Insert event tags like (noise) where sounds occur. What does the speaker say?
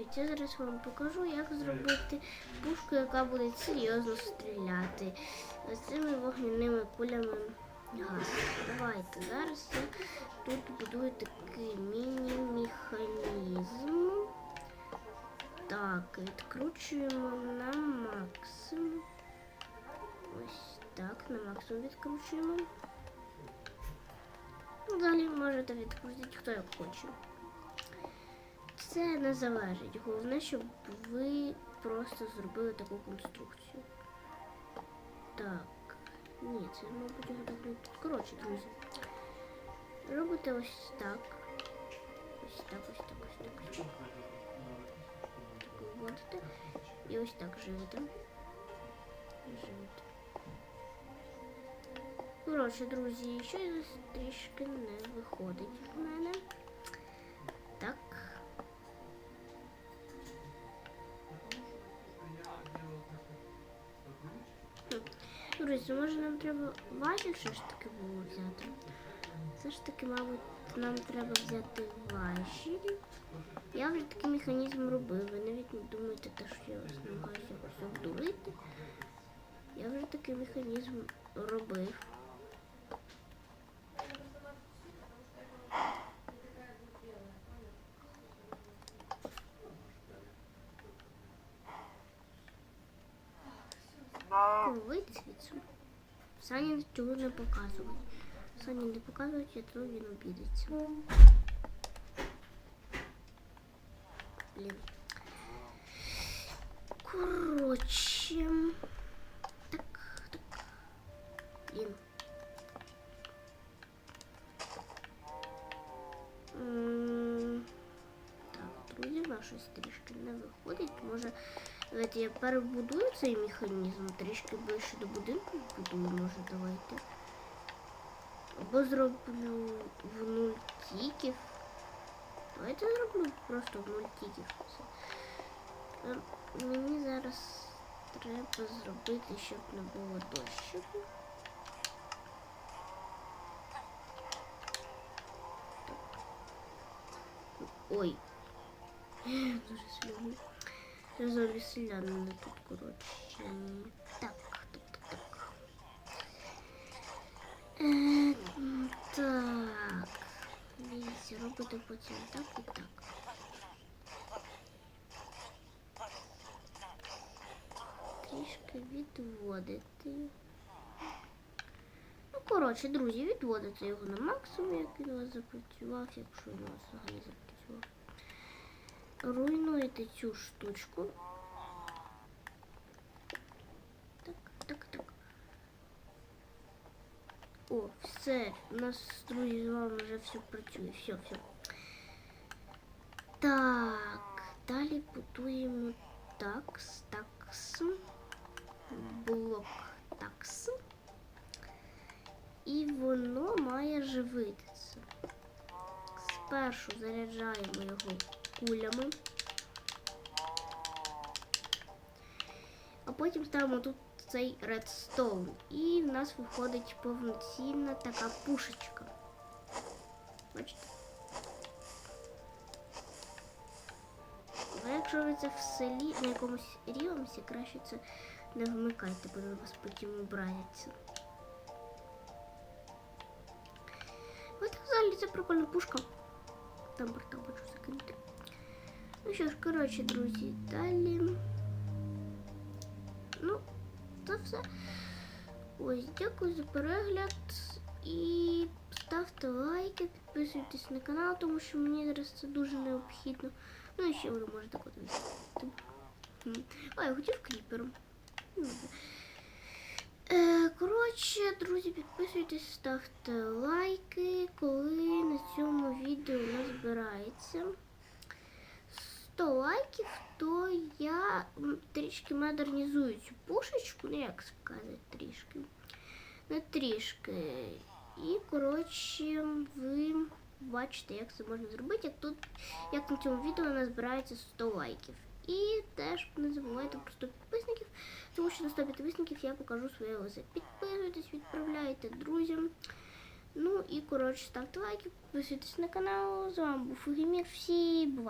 Дивіться, я зараз вам покажу, як зробити пушку, яка буде серйозно стріляти з цими вогняними кулями газу. Давайте зараз я тут будую такий міні-механізм. Так, відкручуємо на максимум. Ось так, на максимум відкручуємо. Далі можете відкрутити хто як хоче. Це не залежить. Головне, щоб ви просто зробили таку конструкцію. Так. Ні, це, мабуть, так. Коротше, друзі. Робите ось так. Ось так, ось так, ось так, ось так. Виводите. І ось так живете. Живете. Коротше, друзі, щось трішки не виходить Друзі, може нам треба важіль все ж таки було взяти? Все ж таки, мабуть, нам треба взяти важіль. Я вже такий механізм робив. Ви навіть не думайте, що я вас намагаюся обдурити. Я вже такий механізм робив. Вийти звідси. Сані цього не показувати. Сані не показують, а то він обідеться. Блін. Коротше. Так, так. Блін. Так, друзі, щось трішки не виходить. Може, давайте я перебудую цей механізм, трішки ближче до будинку будую, може, давайте. Або зроблю в нуль тіків. Давайте зроблю просто в нуль тіків. Все. Е, Мені зараз треба зробити, щоб не було дощику. Ой. (laughs) Дуже сильно. Зомбі селянина тут, коротше. Так, так, так, так. Е, так. Дивіться, робити потім так і так. Трішки відводити. Ну, коротше, друзі, відводити його на максимум, як він у вас запрацював, якщо він у вас взагалі запрацював. Руйнуєте цю штучку. Так, так, так. О, все, у нас, друзі, з вами вже все працює. Все, все. Так, далі будуємо такс, такс, блок такс. І воно має живитися. Спершу заряджаємо його кулями. А потім ставимо тут цей редстоун. І в нас виходить повноцінна така пушечка. Бачите? А якщо ви це в селі на якомусь рівномісі, краще це не вмикайте, бо на вас потім образяться. Ось так взагалі це прикольна пушка. Там борта хочу закинути. Ну що ж, коротше, друзі, далі. Ну, це все. Ось, дякую за перегляд. І ставте лайки, підписуйтесь на канал, тому що мені зараз це дуже необхідно. Ну і ще ви можете подивитися. А, я хотів кріпером. Ну. Е, коротше, друзі, підписуйтесь, ставте лайки, коли на цьому відео назбирається 100 лайків, то я трішки модернізую цю пушечку, ну як сказати, трішки. Не трішки. І, коротше, ви бачите, як це можна зробити, як тут, як на цьому відео назбирається 100 лайків. І теж не забувайте про 100 підписників, тому що на 100 підписників я покажу своє лице. Підписуйтесь, відправляйте друзям. Ну і коротше, ставте лайки, підписуйтесь на канал. З вами був Фугімір. Всі бувайте!